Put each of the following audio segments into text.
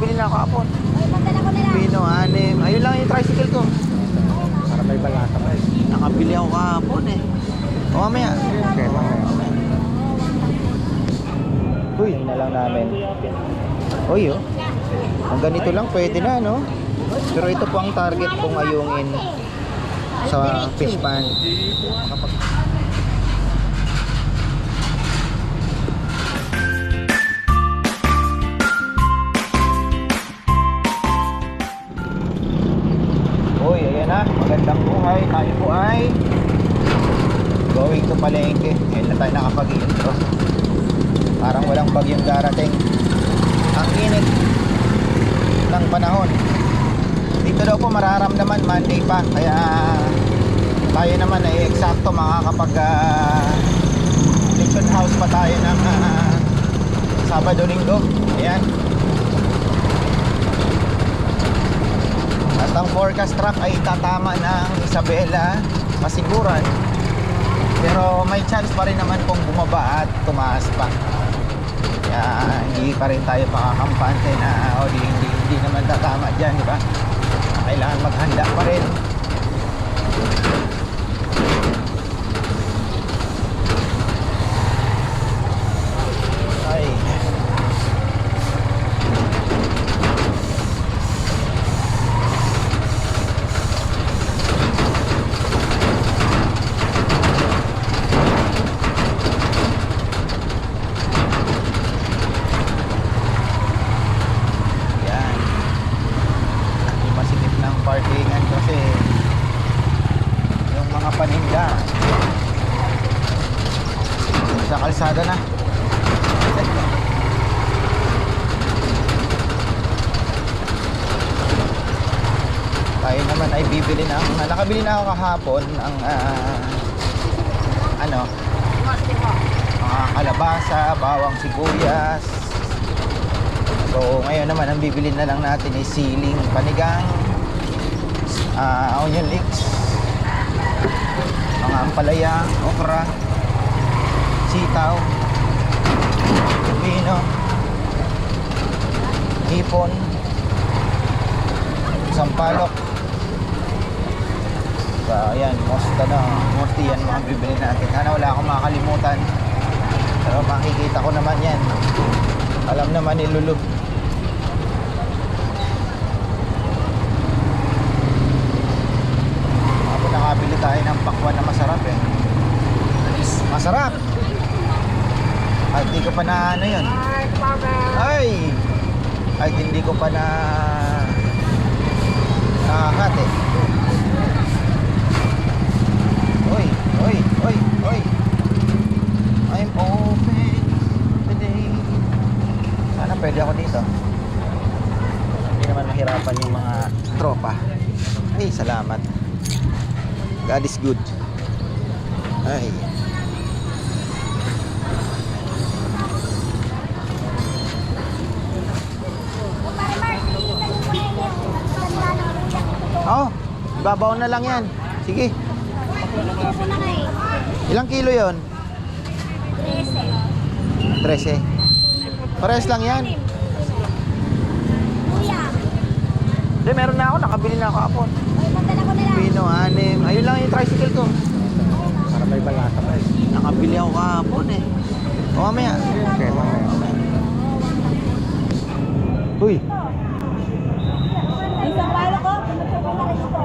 nakabili na ako lang. Pino, anim. Ayun lang yung tricycle ko. Para may balasa pa eh. Nakabili ako kahapon eh. O mamaya. Okay, mamaya. Uy, na lang namin. Uy, oh. Ang ganito lang, pwede na, no? Pero ito po ang target kong ayungin sa fish pan. Kapag Tayo po ay going to Palengke. Ngayon na tayo nakapag-intro. Parang walang bagyong darating. Ang init ng panahon. Dito daw po mararamdaman Monday pa. Kaya tayo naman ay eksakto makakapag uh, mission house pa tayo ng ah, Sabado Linggo. Ayan. At ang forecast track ay tatama ng Isabela, Masiguran. Pero may chance pa rin naman kung bumaba at tumaas pa. Kaya hindi pa rin tayo pakakampante na o di, hindi, hindi naman tatama dyan, di ba? Kailangan maghanda pa rin. Ay. Yan. Yung masikip ng parkingan kasi yung mga paninda sa kalsada na. Tayo naman ay bibili na nakabili na ako kahapon ang ah, ano mga kalabasa, bawang sibuyas, So ngayon naman ang bibili na lang natin ay siling panigang, ah, onion leeks, mga ampalaya, okra, sitaw, pino, hipon, sampalok. So ayan, most na, most yan mga bibili natin. Sana wala akong makakalimutan. Pero makikita ko naman yan. Alam naman ni Lulu. Ako nakabili tayo ng pakwan na masarap eh. Masarap! At hindi ko pa na ano yun. Ay! Ay hindi ko pa na nakakat eh. Oy, oy, oy, oy. I'm open today. Sana pwede ako dito. Hindi naman mahirapan yung mga tropa. Ay, salamat. God is good. Ay. Oh, babaw na lang yan. Sige. Ilang kilo yon? 13. 13. Pares lang yan. Kuya, Hindi, meron na ako. Nakabili na ako kapon. Pino, anim. Ayun lang yung tricycle ko. Para may balasa pa eh. Nakabili ako kahapon eh. O mamaya. Okay, mamaya. Uy, Yung sampalo ko, tumutubo na rin ito.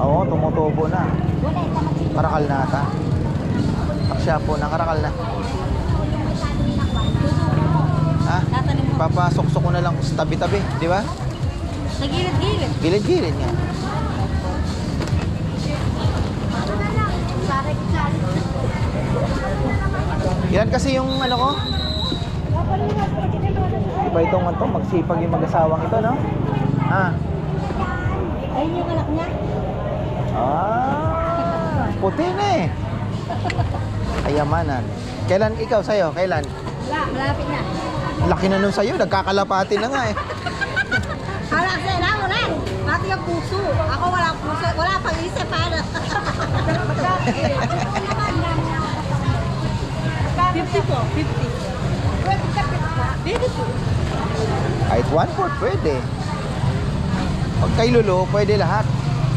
oo, tumutubo na. Wala, tamat Karakal na ata. Aksya po, nakarakal na. Ha? Tatanim mo. Papasok-sok ko na lang sa tabi-tabi, di ba? Sa gilid-gilid. Gilid-gilid nga. Ilan kasi yung ano ko? Iba itong ano, magsipag yung mag-asawang ito, no? Ah. Ayun yung anak niya. Ah. Puti na eh. Kayamanan. Kailan ikaw sa'yo? Kailan? Wala, malapit na. Laki na nun sa'yo, nagkakalapati na nga eh. Hala, sa ina mo rin. Pati yung puso. Ako wala puso. Wala pang isip, paano? 50 po, 50. Dito po. Kahit one fourth, pwede. Pag kay Lulu, pwede lahat.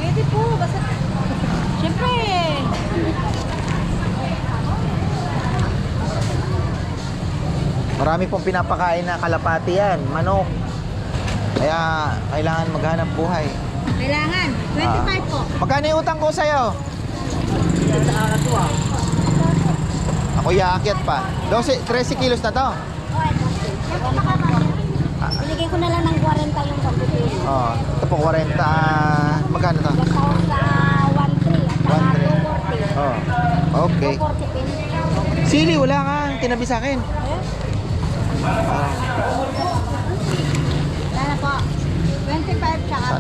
Pwede po, basta... Siyempre, Marami pong pinapakain na kalapati yan, manok. Kaya kailangan maghanap buhay. kailangan. 25 Ah. po. Magkano yung utang ko sa'yo? Ako yaakyat pa. 12, 13 kilos na to. Binigay ko na lang ng 40 yung pagpipili. Oh, ito po 40. ah, magkano to? Ako sa 1.3 at saka 1.3. 240. Oh. Okay. 240 pin. Sili, wala ka. Tinabi sa akin. Ah,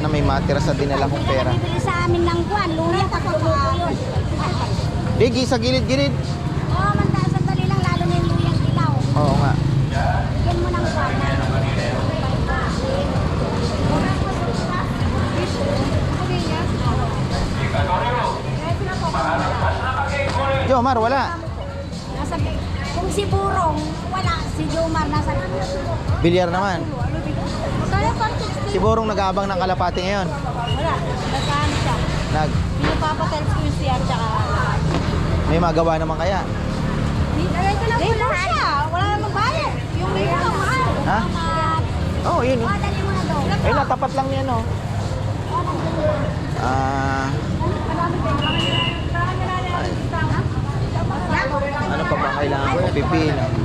sana may matira sa dinala kong pera. Bibili sa amin ng guwan. Luya pa po yun. Digi, sa gilid-gilid. Oo, oh, manda. Sandali lang lalo na yung luyang dilaw. Oo nga. Bigyan mo ng guwan. Jomar, wala. Nasa, kung si Burong, wala. Si Jomar nasa Bilyar naman. Kaya 460. Si Borong nag-aabang ng kalapati ngayon. Wala. Nagkaan siya. Nag, Pinapapatels ko yung siya tsaka... may magawa naman kaya. Lagay ko lang Labor siya. Wala namang bayad. Yung labor ang mahal. Ha? Oo, oh, yun. Oh, dali mo na daw. Eh, natapat lang yan, oh. Ah, ano pa ba kailangan ko? Pipino.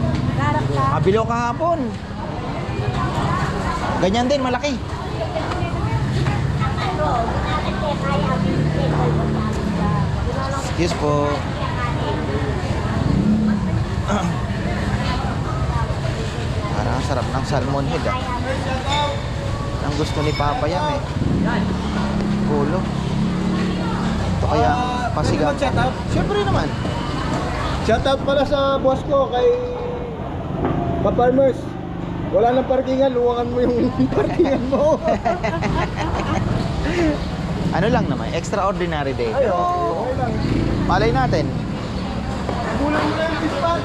Garap ka. Mabilo kahapon. Ganyan din, malaki. Excuse po. Parang ang sarap ng salmon head ah. Ang gusto ni Papa yan eh. Pulo. Ito kaya pasigang. Mag-shoutout? Siyempre naman. Shoutout pala sa boss ko kay Pa-Farmers. Wala nang parkingan, luwangan mo yung parkingan mo. Ano lang naman, extraordinary day. Ay, oo. Okay lang. Malay natin. Kulang mo na yung dispan.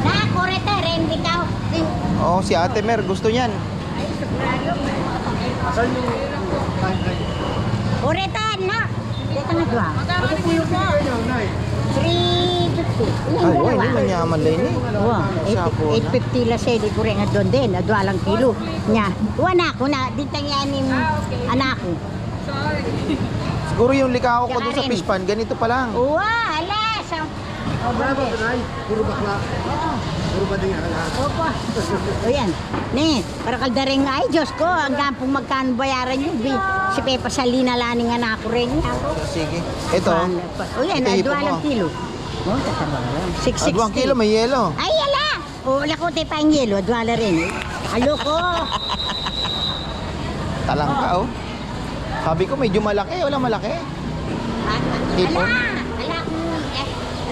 Na, kurete, rendi ka. Oo, si Ate Mer gusto niyan. Saan yung... Kurete, na. Na dwa. Ano po yung picture niyo, Nay? 350. Ay, wala, hindi man yaman lang ni. Wow, Sapo na. 850 la sa di ko rin doon din, adwa lang kilo nya. Wala ko na, di tangyan ni anak ko. Siguro yung likaw ko doon sa fish pan, ganito pa lang. Wa, ala, sa Bravo, Nay. Puro bakla. Puro ba din yan? Opo. O yan. Ne, para kaldaring ay Diyos ko, hanggang pong magkano bayaran nyo. Bi, si Pepa Salina laning anak ko rin niya. Sige. Ito, O yan, Ito, adwa lang kilo. O, tatama lang. 660. adwang kilo may yelo. Ay, ala! O, wala ko tayo pang yelo, adwa la rin. Alo ko. Talang ka, oh. Sabi ko medyo malaki, wala malaki. Hipon? Ala! Ala ko,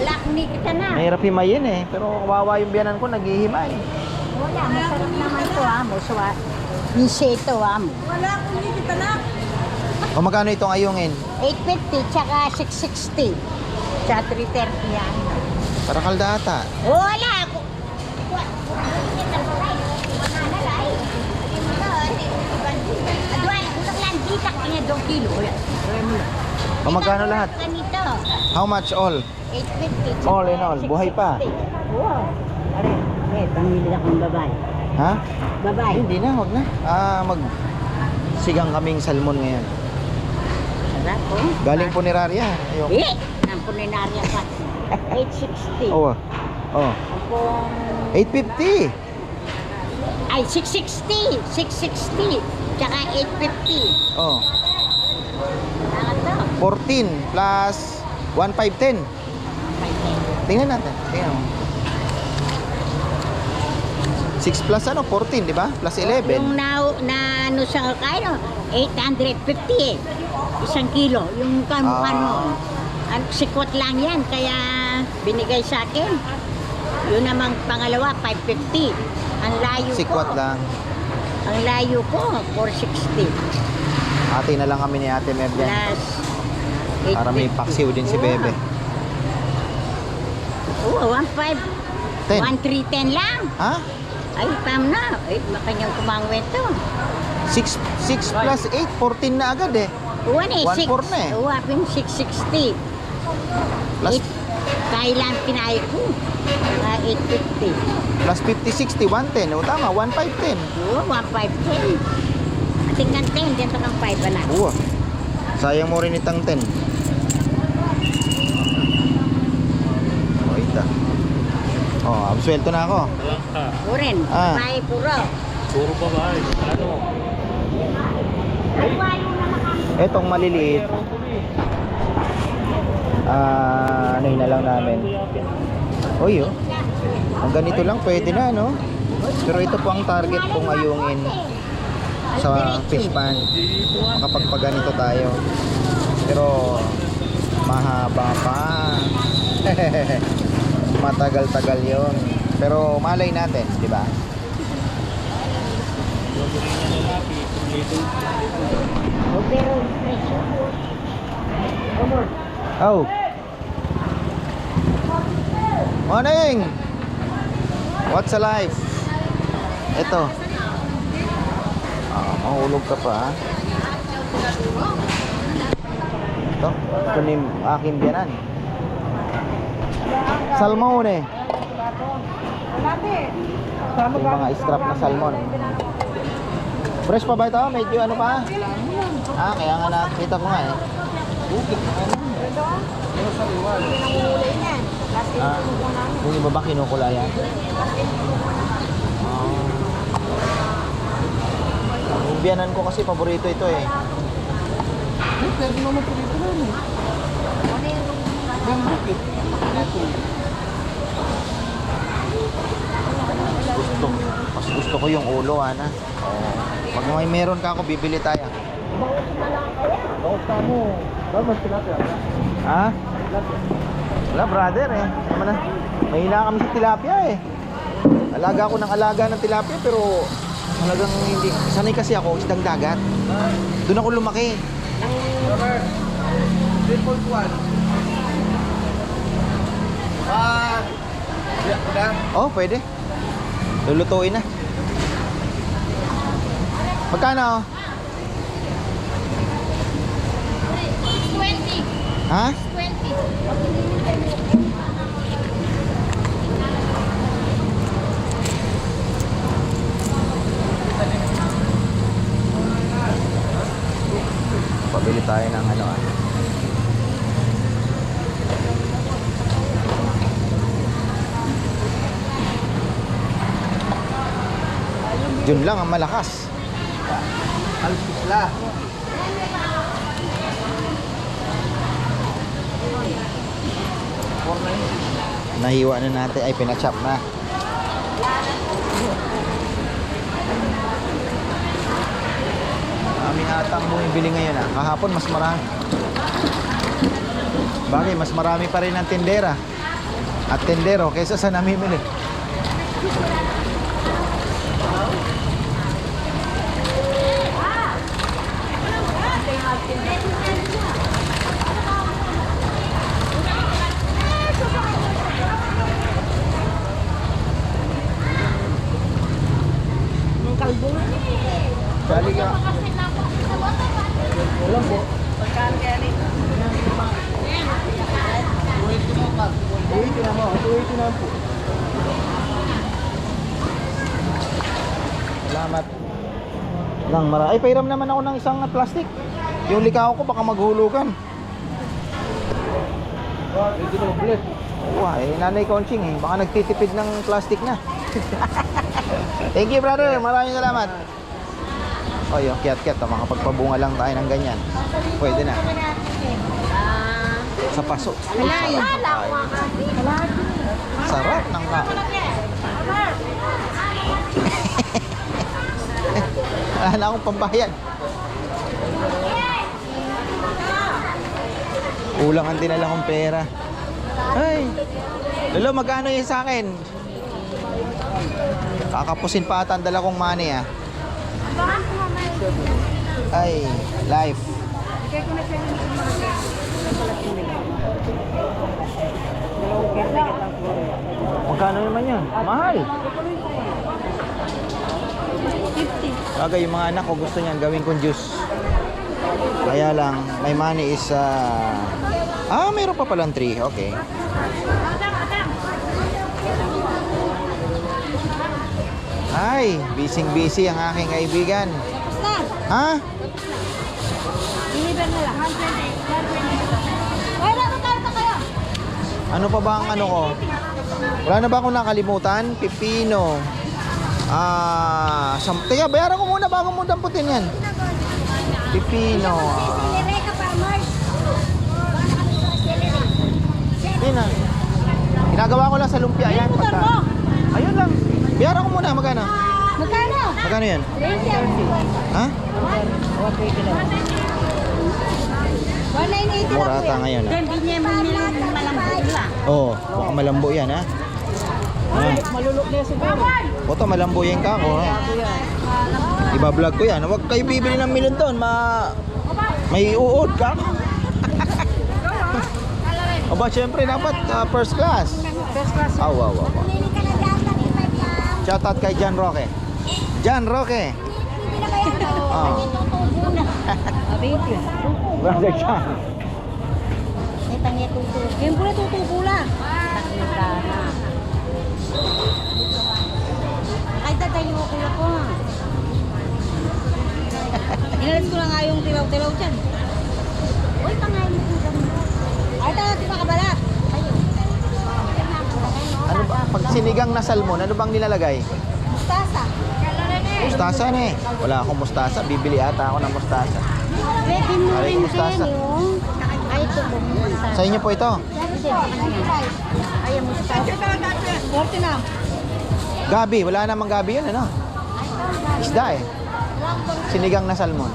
eh, ala ko ni kita na. Mahirap himayin eh, pero kawawa yung biyanan ko, naghihimay. Wala, masarap naman to ha, mo. So, ah, inseto ha, mo. Wala ko ni kita na. O magkano itong ayungin? 850, tsaka 660. Tsaka 330 yan. Para kaldata. Wala ako. O magkano lahat? How much all? 850. All in all, buhay pa. Wow. Are, eh, pamili akong babae. Ha? Babae. Hindi na, wag na. Ah, mag sigang kaming salmon ngayon. Sarap oh. Galing po ni Raria. Ayun. Eh, ang puninarya pa. 860. Oh. Oh. Kung 850. Ay, 660. 660. Tsaka 850. Oh. Bakit to? 14 plus 1510. Tingnan natin. Tingnan mo. 6 plus ano? 14, di ba? Plus 11. Yung na, na ano sa kano, 850 eh. Isang kilo. Yung kano Ah. ano. Ano, sikot lang yan. Kaya binigay sa akin. Yun namang pangalawa, 550. Ang layo Sikwat ko. lang. Ang layo ko, 460. Ate na lang kami ni Ate Mer dyan. Plus Para may 850. paksiw din si. Bebe. Oo, 1.5. 10. 1.310 lang. Ha? Ay, pam na. Ay, makanyang kumangwet to. 6, 6 plus 8, 14 na agad eh. Uwan eh, 6. 1.4 na eh. Oo, apin 660. Plus, Eight- Kailan pinay ko? Mga 850. plus 50, 60, 110. O tama, 1,510. Oo, 1.510. Tingnan 10, dito kang 5 na. Oo. Sayang mo rin itang 10. Ita. Oh, absuelto na ako. Urin, Ah. babae puro. Puro babae. Ano? Etong maliliit. Ah, ano na lang namin. Oy, oh. Ang ganito lang pwede na, no? Pero ito po ang target kong ayungin sa fish pan. Makapagpaganito tayo. Pero mahaba pa. Matagal-tagal yon. Pero malay natin, di ba? Oh. Morning. What's alive? Ito. Ah, mahulog ka pa. Ito. Ito ni aking biyanan. Salmon eh. Yung mga scrap na salmon. Fresh pa ba ito? Medyo ano pa? Ah, kaya nga nakita ko nga eh. Ah, yung iba ba kinukulayan? Ah. Yung biyanan ko kasi paborito ito eh. Pwede naman po dito lang eh. Yung bukit. Dito. Gusto. Mas gusto ko yung ulo, ana. Oh. Pag may meron ka ako, bibili tayo. Ha? Wala, brother eh. Naman na. Mahina kami sa tilapia eh. Alaga ako ng alaga ng tilapia pero talagang hindi. Sanay kasi ako, isdang dagat. Doon ako lumaki. Summer. 3.1. Ah. Oh, pwede. Lulutuin na. Magkano? 20. Ha? 20. Pabili tayo ng ano ah. Yun lang ang malakas. Alpisla. Nahiwa na natin. Ay, pinachop na. Kami ata ang bumibili ngayon ah. Kahapon mas marami. Bagay, mas marami pa rin ang tindera. At tindero kaysa sa namimili. 280 na po. Salamat. Lang mara. Ay, pairam naman ako ng isang plastic. Yung likaw ko baka maghulugan. Wah, eh, nanay konching eh. Baka nagtitipid ng plastic na. Thank you, brother. Maraming salamat. O, yung oh, kiat-kiat. Makapagpabunga lang tayo ng ganyan. Pwede na. Sa paso. Halay. Halay. Sarap ng ka. Wala na akong pambayad. Kulang ang dinala kong pera. Ay! Lolo, magkano yun sa akin? Kakapusin pa ata ang dala kong money ah. Ay, life. Magkano naman yan? Mahal. Bagay yung mga anak ko gusto niyan gawin kong juice. Kaya lang, my money is ah Ah, mayroon pa palang 3. Okay. Ay, busy-busy ang aking kaibigan. Ha? deliver na lang. 120. 120. Ano pa ba ang ano ko? Wala na ba akong nakalimutan? Pipino. Ah, sam Teka, bayaran ko muna bago mo damputin yan. Pipino. ah. Yun na. Ginagawa ko lang sa lumpia yan. Pagka-? Ayun lang. Bayaran ko muna. Magkano? Magkano? Magkano yan? 180 Ha? 180 Mura ata ngayon, ah. Hindi niya malambot lang. Oo. Oh, baka malambo yan ha. Ah. Malulok niya siguro. Oto, malambo yan ka ako. Ha? Iba-vlog ko yan. Huwag kayo bibili ng milon doon. Ma... May uod ka. Aba, syempre dapat ah, first class. First class. Aw, wow, wow. Shoutout kay John Roque. John Roque. Ah. Abiti. Brother John. Ito niya tutubo. Yan po na tutubo lang. Nakita na. Ay, tatayo ko na po. Inalis ko na nga yung tilaw-tilaw dyan. Uy, pangayin mo po Ay, tayo, di ba kabalat? Ano ba? Pag sinigang na salmon, ano bang nilalagay? Mustasa. Mustasa na eh. Wala akong mustasa. Bibili ata ako ng mustasa. Pwede mo Aray, rin mustasa. yung... Ay, ito po. Mustasa. Sa inyo po ito. Ay, yung mustasa. 40 na. Gabi. Wala namang gabi yun, ano? Isda eh. Sinigang na salmon.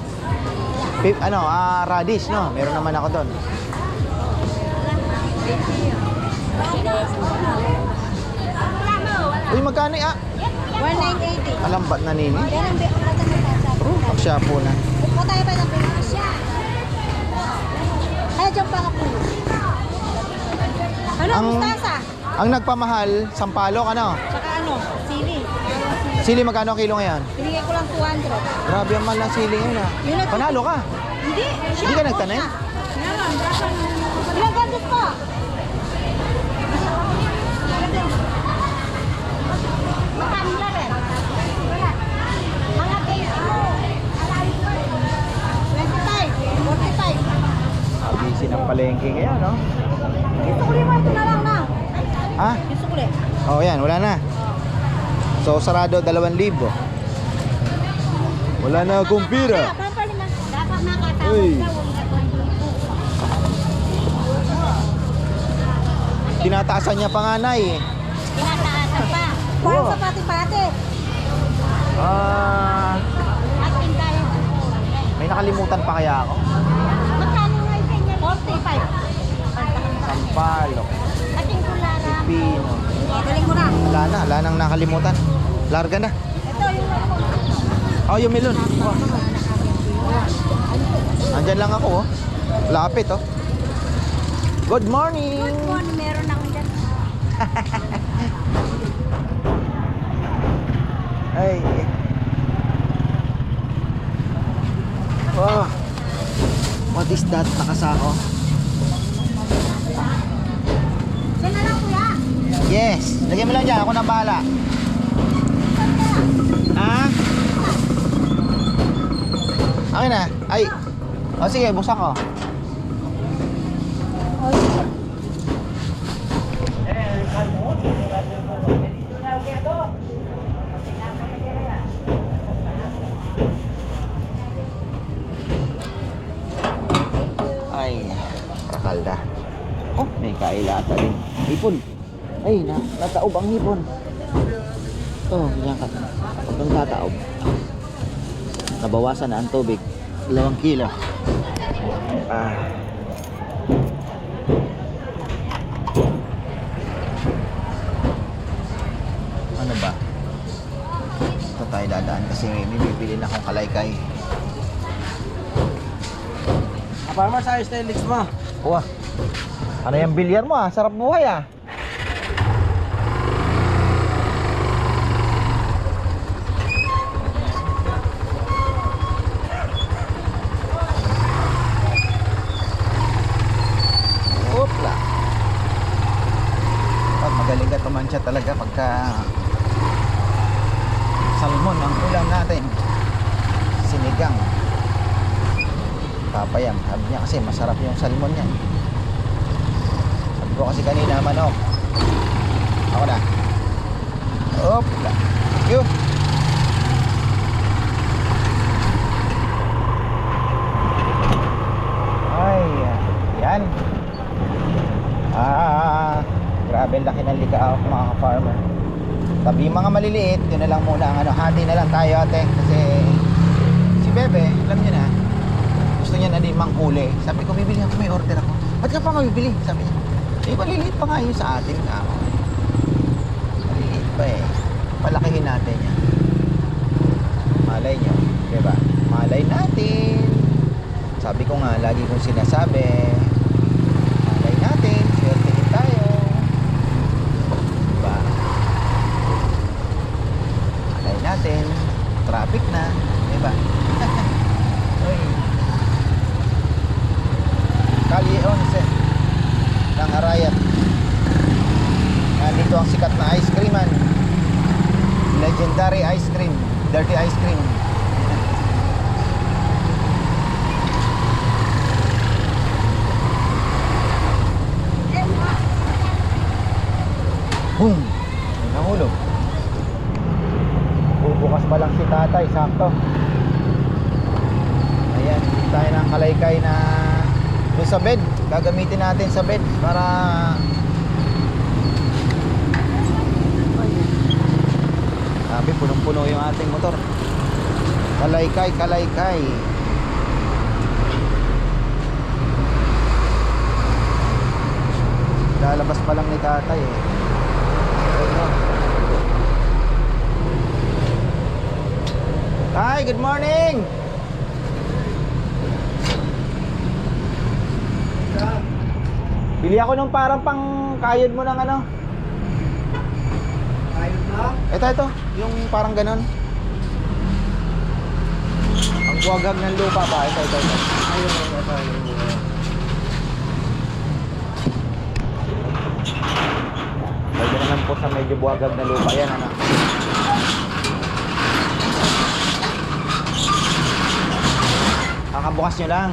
Pip, ano, ah, radish, no? Meron naman ako doon. Uy, magkano ah? 1980. Alambat na nini. Ang be- wala tayong mustasa. Oh, siya po na. Upo tayo ba ng Siya. Ay, dyan pa ka po. Ano, Ang- mustasa? Ang nagpamahal, sampalok, ano? Tsaka ano, sili. Sili, magkano kilo ngayon? Binigay ko lang 200. Grabe ang mahal ng sili ngayon ah. Yun ang- Panalo ka. Hindi. Hindi ka siya. Meron. Ilang gandos po? Busy ng palengke ngayon, no? Gusto ko rin ito na lang na. Ha? Gusto ko rin. Oh, yan, wala na. So, sarado 2,000. Wala na akong pira. Uy. Tinataasan niya panganay eh. Parang sa pati-pati. Ah, At tayo. may nakalimutan pa kaya ako. Magkano nga yung ganyan? 45. Sampalok, Ating kulara. pipino. Galing mo na. Wala na, wala nang nakalimutan. Larga na. Ito yung ano. Oh, yung melon. Andyan lang ako, oh. Lapit, oh. Good morning! Good morning. Meron akong dyan. Ay. Wow. What is that? Nakasako? Diyan na lang kuya. Yes. Lagyan mo lang dyan. Ako na bahala. Ah? Akin na. Ay. O sige, busak ko. Ay, kakalda. Oh, may kailata din. Hipon. Ay, na, nataob ang hipon. Oh, yan ka. Huwag kang tataob. Nabawasan na ang tubig. Dalawang kilo. Ah. Ano ba? Ito tayo dadaan kasi may bibili na akong kalaykay. Para mas ayos na yung legs mo. Wah. Ano yung bilyar mo ah? Sarap buhay ah. salmon ang ulam natin. Sinigang. Papayam. Sabi niya kasi masarap yung salmon niya. Sabi ko kasi kanina manok. Ako na. Opla. Thank you. Ay, yan. Ah, grabe laki ng ligaw mga farmer. Tabi mga maliliit, yun na lang muna ano, hati na lang tayo ate kasi si Bebe, alam niyo na, gusto manghuli. Sabi ko, bibili ako, may order ako. Ba't ka pa mabibili? Sabi niya. Eh, maliliit pa nga yun sa atin. Ah, maliliit pa eh. Palakihin natin yan. Malay nyo, di ba? Malay natin. Sabi ko nga, lagi kong sinasabi, malay natin, swerte tayo. Diba? Malay natin, traffic na, pa lang si tatay, sakto. Ayan, tayo ng kalaykay na doon sa bed. Gagamitin natin sa bed para Sabi, punong-puno yung ating motor. Kalaykay, kalaykay. Lalabas pa lang ni tatay eh. Ayun. Hi, good morning! Bili ako nung parang pang kayod mo ng ano. Ayos na? Ito, ito. Yung parang ganon. Ang buwagag ng lupa ba? Ito, ito, ito. Ayun, ayun, ayun. Pwede naman po sa medyo buwagag na lupa. Yan, ano. Kakabukas nyo lang.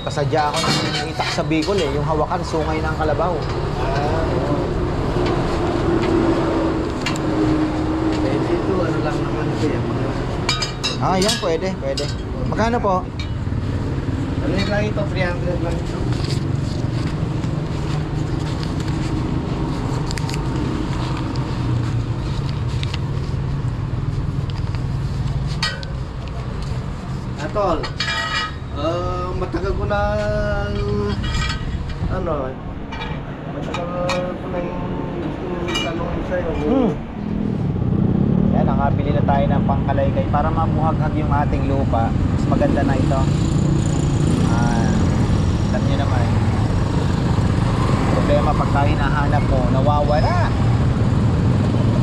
Kasadya ako ng itak sa Bicol eh. Yung hawakan, sungay ng kalabaw. Pwede ito, ano lang naman ito mga- Ah, yan. Pwede, pwede. Magkano po? Ano yun lang ito, 300 lang ito. Atol, ah, matagal ko na ano, matagal ko na yung tanongin sa'yo. Hmm. Yan, na tayo ng pangkalaykay para mabuhaghag yung ating lupa. Mas maganda na ito. Ah, alam nyo naman. Problema pagka hinahanap mo, nawawala.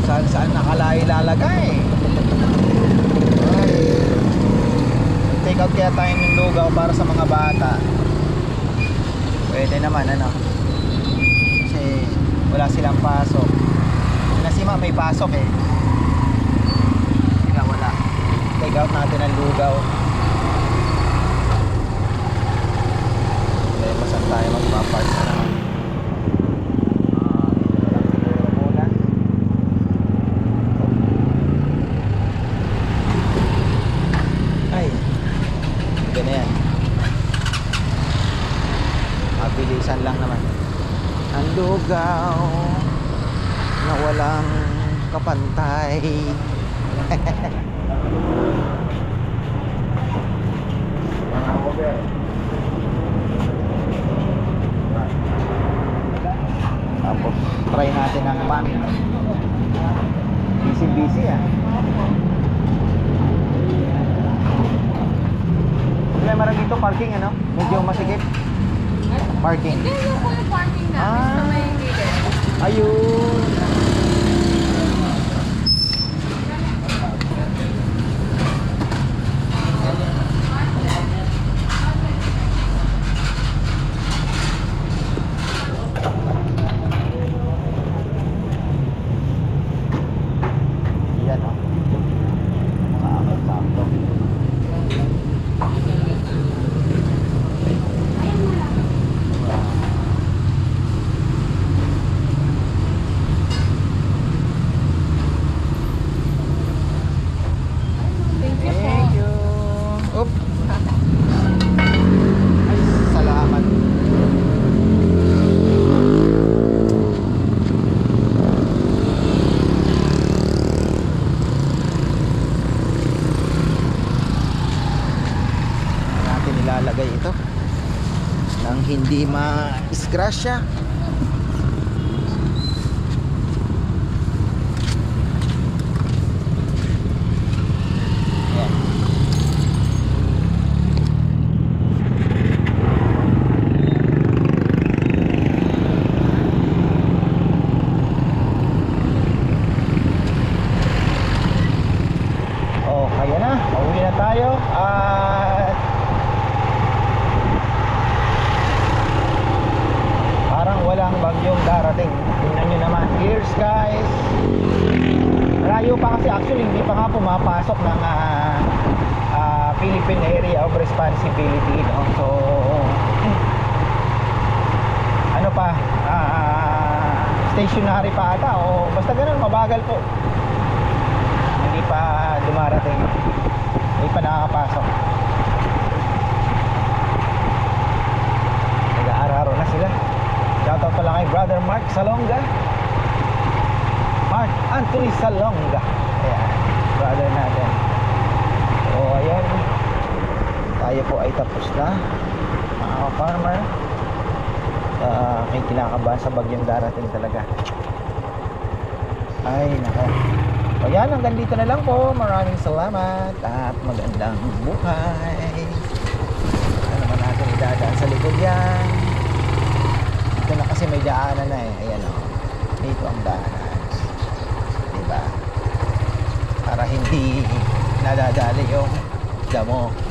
Saan saan nakalay lalagay. Ay. Take out kaya tayo ng lugaw para sa mga bata. Pwede naman, ano. Kasi wala silang pasok. Kasi ma, may pasok eh. Sila wala. Take out natin ang lugaw. Okay, masan tayo magpapark na naman. Russia. Stationary pa ata o basta ganun, mabagal po. Hindi pa dumarating. Hindi pa nakakapasok. Nag-aararo na sila. Shoutout pala kay brother Mark Salonga. Mark Anthony Salonga. Ayan brother natin. So ayan. Tayo po ay tapos na mga farmer uh, may kinakabahan sa bagyong darating talaga ay nako So yan, hanggang dito na lang po. Maraming salamat at magandang buhay. Ano naman natin idadaan sa likod yan. Ito na kasi may daanan na eh. Ayan o. Dito ang daanan. Diba? Para hindi nadadali yung damo. Oh,